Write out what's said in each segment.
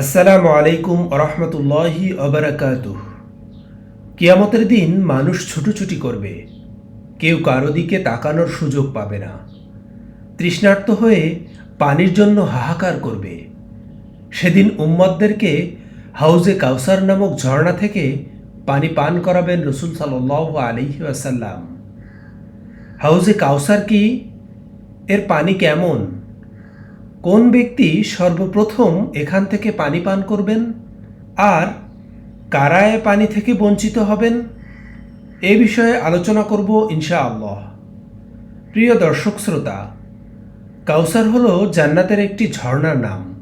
আসসালামু আলাইকুম রহমতুল্লাহি অবরাকাত কিয়ামতের দিন মানুষ ছুটোছুটি করবে। কেউ কারও দিকে তাকানোর সুযোগ পাবে না। তৃষ্ণার্ত হয়ে পানির জন্য হাহাকার করবে। সেদিন উম্মদদেরকে হাউজে কাউসার নামক ঝর্ণা থেকে পানি পান করাবেন রসুল সাল্লাহ আলহি আসাল্লাম হাউজে কাউসার কি? এর পানি কেমন? কোন ব্যক্তি সর্বপ্রথম এখান থেকে পানি পান করবেন? আর, কারায় পানি থেকে বঞ্চিত হবেন? এ বিষয়ে আলোচনা করব ইনশাআল্লাহ। প্রিয় দর্শক শ্রোতা, কাউসার হলো জান্নাতের একটি ঝর্ণার নাম,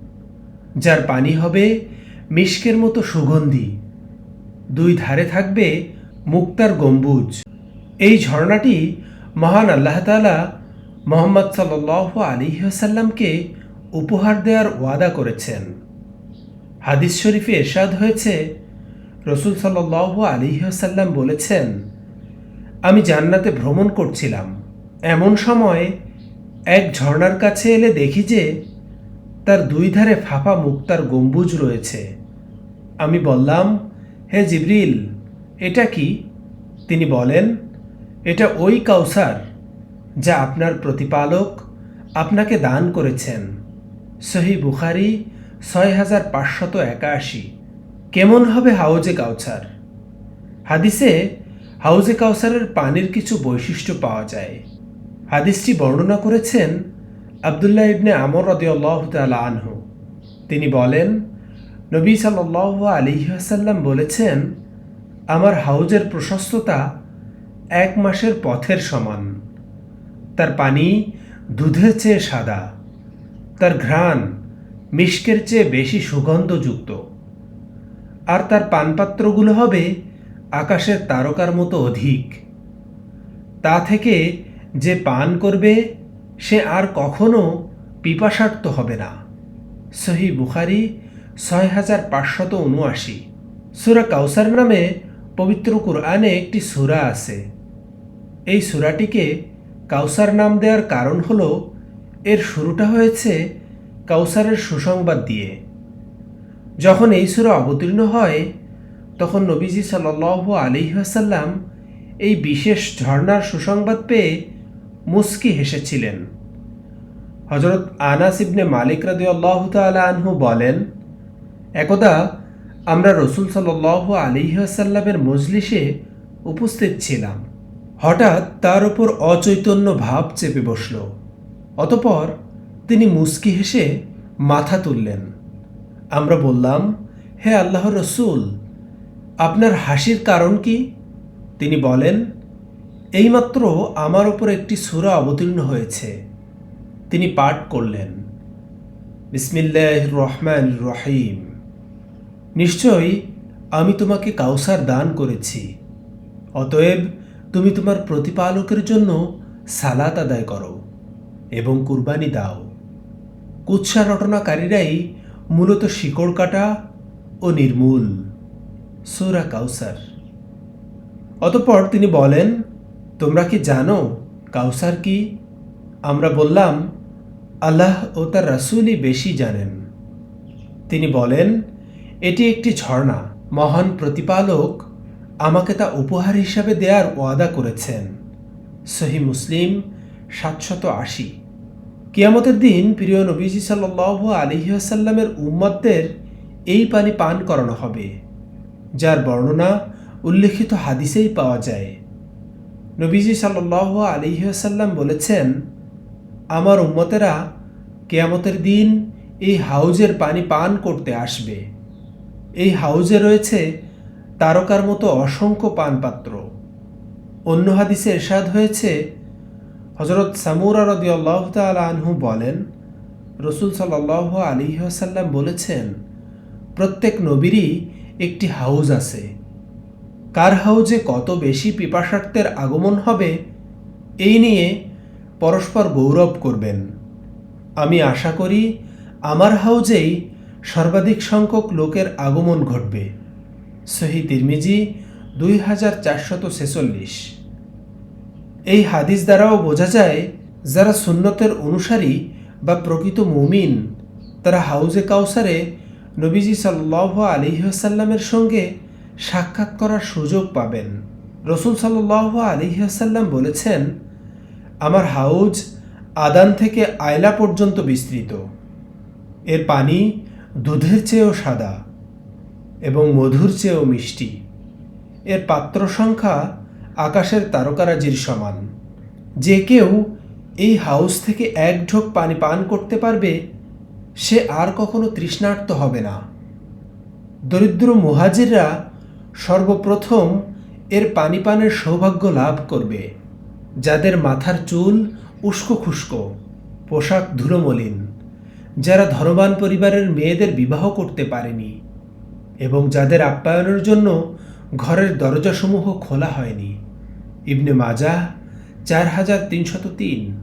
যার পানি হবে মিষ্কের মতো সুগন্ধি। দুই ধারে থাকবে মুক্তার গম্বুজ। এই ঝর্ণাটি মহান আল্লাহ তালা মোহাম্মদ সাল আলী সাল্লামকে উপহার দেওয়ার ওয়াদা করেছেন। হাদিস শরীফে এরশাদ হয়েছে, রসুল সাল আলী সাল্লাম বলেছেন, আমি জান্নাতে ভ্রমণ করছিলাম। এমন সময় এক ঝর্ণার কাছে এলে দেখি যে তার দুই ধারে ফাঁপা মুক্তার গম্বুজ রয়েছে। আমি বললাম, হে জিবরিল, এটা কি? তিনি বলেন, এটা ওই কাউসার যা আপনার প্রতিপালক আপনাকে দান করেছেন। সহি বুখারি ছয় হাজার পাঁচশত একাশি। কেমন হবে হাউজে কাউসার হাদিসে হাউজে কাউসারের পানির কিছু বৈশিষ্ট্য পাওয়া যায়। হাদিসটি বর্ণনা করেছেন আবদুল্লাহ ইবনে আমর রদিয়াল্লাহ আনহু। তিনি বলেন, নবী সাল্লাহ আলিহাসাল্লাম বলেছেন, আমার হাউজের প্রশস্ততা এক মাসের পথের সমান। তার পানি দুধের চেয়ে সাদা। তার ঘ্রাণ মিষ্কের চেয়ে বেশি সুগন্ধযুক্ত। আর তার পানপাত্রগুলো হবে আকাশের তারকার মতো অধিক। তা থেকে যে পান করবে, সে আর কখনো পিপাসার্থ হবে না। সহি বুখারি ছয় হাজার পাঁচশত উনআশি। সুরা কাউসার নামে পবিত্র কুরআনে একটি সুরা আছে। এই সুরাটিকে কাউসার নাম দেওয়ার কারণ হল, এর শুরুটা হয়েছে কাউসারের সুসংবাদ দিয়ে। যখন এই সুরা অবতীর্ণ হয়, তখন নবীজি সাল আলিহাসাল্লাম এই বিশেষ ঝর্ণার সুসংবাদ পেয়ে মুস্কি হেসেছিলেন। হজরত আনাস ইবনে মালিক রাদি আল্লাহ আনহু বলেন, একদা আমরা রসুল সাল আলিহাসাল্লামের মজলিসে উপস্থিত ছিলাম। হঠাৎ তার উপর অচৈতন্য ভাব চেপে বসল। অতপর তিনি মুস্কি হেসে মাথা তুললেন। আমরা বললাম, হে আল্লাহ রসুল, আপনার হাসির কারণ কি? তিনি বলেন, এইমাত্র আমার ওপর একটি সুরা অবতীর্ণ হয়েছে। তিনি পাঠ করলেন বিসমিল্লাহ রহমান রহিম। নিশ্চয়ই আমি তোমাকে কাউসার দান করেছি, অতএব তুমি তোমার প্রতিপালকের জন্য সালাত আদায় করো এবং কুরবানি দাও। কুৎসা রটনাকারীরাই মূলত শিকড় কাটা ও নির্মূল। সুরা কাউসার। অতপর তিনি বলেন, তোমরা কি জানো কাউসার কি? আমরা বললাম, আল্লাহ ও তার রাসুলই বেশি জানেন। তিনি বলেন, এটি একটি ঝর্ণা, মহান প্রতিপালক আমাকে তা উপহার হিসাবে দেয়ার ওয়াদা করেছেন। সহি মুসলিম সাতশত আশি। কিয়ামতের দিন প্রিয় নবীজি সাল্লাহ আলিহাসাল্লামের উম্মতদের এই পানি পান করানো হবে, যার বর্ণনা উল্লেখিত হাদিসেই পাওয়া যায়। নবীজি সাল্লাহ আলিহাসাল্লাম বলেছেন, আমার উম্মতেরা কেয়ামতের দিন এই হাউজের পানি পান করতে আসবে। এই হাউজে রয়েছে তারকার মতো অসংখ্য পানপাত্র। অন্য হাদিসে এরশাদ হয়েছে হজরত সামুরা রদি আল্লাহ আনহু বলেন, রসুল সাল্লাহ আলিহাসাল্লাম বলেছেন, প্রত্যেক নবীরই একটি হাউজ আছে। কার হাউজে কত বেশি পিপাসার্থের আগমন হবে, এই নিয়ে পরস্পর গৌরব করবেন। আমি আশা করি, আমার হাউজেই সর্বাধিক সংখ্যক লোকের আগমন ঘটবে। সহি তিরমিজি দুই হাজার চারশত ছেচল্লিশ। এই হাদিস দ্বারাও বোঝা যায়, যারা সুন্নতের অনুসারী বা প্রকৃত মুমিন, তারা হাউজে কাউসারে নবীজি সাল্লাহ আলিহাসাল্লামের সঙ্গে সাক্ষাৎ করার সুযোগ পাবেন। রসুল সাল্লাহ আলিহাসাল্লাম বলেছেন, আমার হাউজ আদান থেকে আয়লা পর্যন্ত বিস্তৃত। এর পানি দুধের চেয়েও সাদা এবং মধুর চেয়েও মিষ্টি। এর পাত্র সংখ্যা আকাশের তারকারাজির সমান। যে কেউ এই হাউস থেকে এক ঢোক পানি পান করতে পারবে, সে আর কখনো তৃষ্ণার্ত হবে না। দরিদ্র মুহাজিররা সর্বপ্রথম এর পানি পানের সৌভাগ্য লাভ করবে, যাদের মাথার চুল উস্কো খুস্কো পোশাক ধুলোমলিন, যারা ধনবান পরিবারের মেয়েদের বিবাহ করতে পারেনি, এবং যাদের আপ্যায়নের জন্য ঘরের দরজাসমূহ খোলা হয়নি। ইবনে মাজা চার হাজার তিনশত তিন।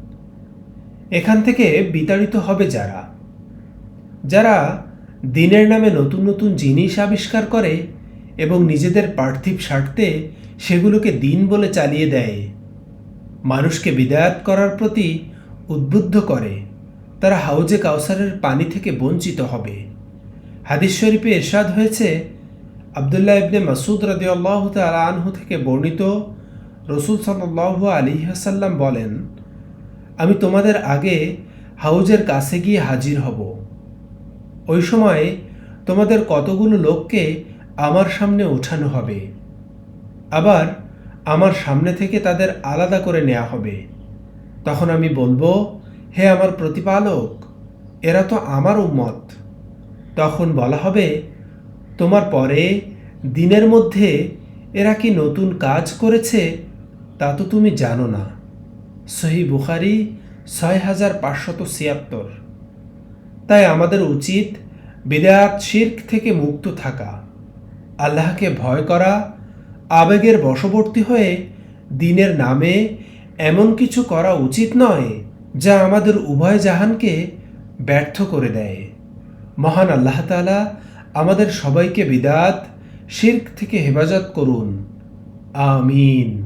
এখান থেকে বিতাড়িত হবে যারা। যারা দিনের নামে নতুন নতুন জিনিস আবিষ্কার করে এবং নিজেদের পার্থিব স্বার্থে সেগুলোকে দিন বলে চালিয়ে দেয়। মানুষকে বিদায়াত করার প্রতি উদ্বুদ্ধ করে। তারা হাউজে কাউসারের পানি থেকে বঞ্চিত হবে। হাদিস শরীফে এরশাদ হয়েছে আবদুল্লাহ ইবনে মাসুদ রাদি আল্লাহ আনহু থেকে বর্ণিত রসুল সাল্লাহ আলী হাসাল্লাম বলেন, আমি তোমাদের আগে হাউজের কাছে গিয়ে হাজির হব। ওই সময় তোমাদের কতগুলো লোককে আমার সামনে ওঠানো হবে। আবার আমার সামনে থেকে তাদের আলাদা করে নেওয়া হবে। তখন আমি বলব, হে আমার প্রতিপালক, এরা তো আমার উম্মত। তখন বলা হবে তোমার পরে দিনের মধ্যে এরা কি নতুন কাজ করেছে তা তো তুমি জানো না। সহি বুখারি ছয় হাজার পাঁচশত ছিয়াত্তর। তাই আমাদের উচিত বিদায়াত শির্ক থেকে মুক্ত থাকা, আল্লাহকে ভয় করা, আবেগের বশবর্তী হয়ে দিনের নামে এমন কিছু করা উচিত নয় যা আমাদের উভয় জাহানকে ব্যর্থ করে দেয়। মহান আল্লাহ তালা আমাদের সবাইকে বিদাত শির্ক থেকে হেফাজত করুন। আমিন।